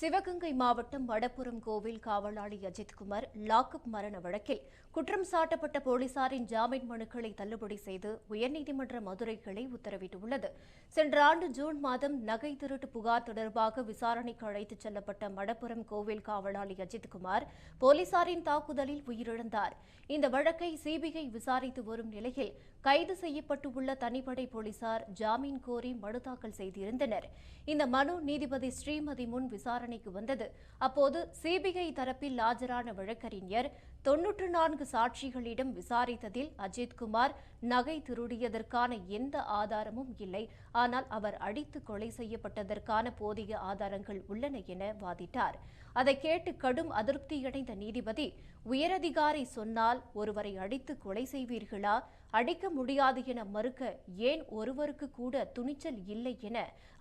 சிவகங்கை மாவட்டம் வடப்புறம் கோவில் காவலாளி அஜித்குமார் லாக்அப் மரண வழக்கில் குற்றம் சாட்டப்பட்ட போலீசாரின் ஜாமீன் மனுக்களை தள்ளுபடி செய்து உயர்நீதிமன்ற மதுரை கிளை உத்தரவிட்டுள்ளது. சென்ற ஆண்டு ஜூன் மாதம் நகை திருட்டு புகார் தொடர்பாக விசாரணைக்கு அழைத்துச் செல்லப்பட்ட மடப்புறம் கோவில் காவலாளி அஜித்குமார் போலீசாரின் தாக்குதலில் உயிரிழந்தார். இந்த வழக்கை சிபிஐ விசாரித்து வரும் நிலையில் கைது செய்யப்பட்டுள்ள தனிப்படை போலீசார் ஜாமீன் கோரி மனு தாக்கல் செய்திருந்தனர். இந்த மனு நீதிபதி ஸ்ரீமதி முன் விசாரணை விசாரணைக்கு வந்தது. அப்போது சிபிஐ தரப்பில் ஆஜரான வழக்கறிஞர் தொன்னூற்று நான்கு சாட்சிகளிடம் விசாரித்ததில் அஜித்குமார் நகை திருடியதற்கான எந்த ஆதாரமும் இல்லை. ஆனால் அவர் அடித்து கொலை செய்யப்பட்டதற்கான போதிய ஆதாரங்கள் உள்ளன என வாதிட்டார். அதை கேட்டு கடும் அதிருப்தியடைந்த நீதிபதி உயரதிகாரி சொன்னால் ஒருவரை அடித்து கொலை செய்வீர்களா? அடிக்க முடியாது என மறுக்க ஏன் ஒருவருக்கு கூட துணிச்சல் இல்லை என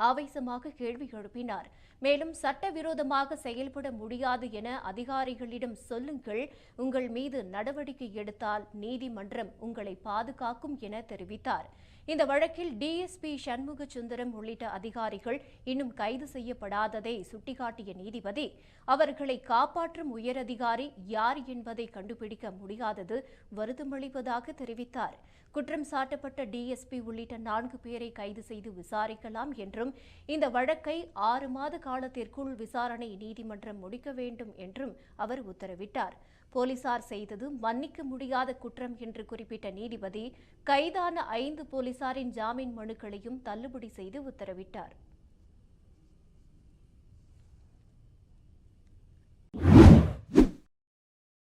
ஆவேசமாக கேள்வி எழுப்பினார். மேலும் சட்ட சட்டவிரோதமாக செயல்பட முடியாது என அதிகாரிகளிடம் சொல்லுங்கள். உங்கள் மீது நடவடிக்கை எடுத்தால் நீதிமன்றம் உங்களை பாதுகாக்கும் என தெரிவித்தார். இந்த வழக்கில் டிஎஸ்பி சண்முக சுந்தரம் உள்ளிட்ட அதிகாரிகள் இன்னும் கைது செய்யப்படாததை சுட்டிக்காட்டிய நீதிபதி அவர்களை காப்பாற்றும் உயரதிகாரி யார் என்பதை கண்டுபிடிக்க முடியாதது வருத்தமளிப்பதாக தெரிவித்தார். குற்றம் சாட்டப்பட்ட டிஎஸ்பி உள்ளிட்ட நான்கு பேரை கைது செய்து விசாரிக்கலாம் என்றும் இந்த வழக்கை ஆறு மாத காலத்திற்குள் விசாரணை நீதிமன்றம் முடிக்க வேண்டும் என்றும் அவர் உத்தரவிட்டார். போலீசார் செய்தது மன்னிக்க முடியாத குற்றம் என்று குறிப்பிட்ட நீதிபதி கைதான ஐந்து போலீசாரின் ஜாமீன் மனுக்களையும் தள்ளுபடி செய்து உத்தரவிட்டார்.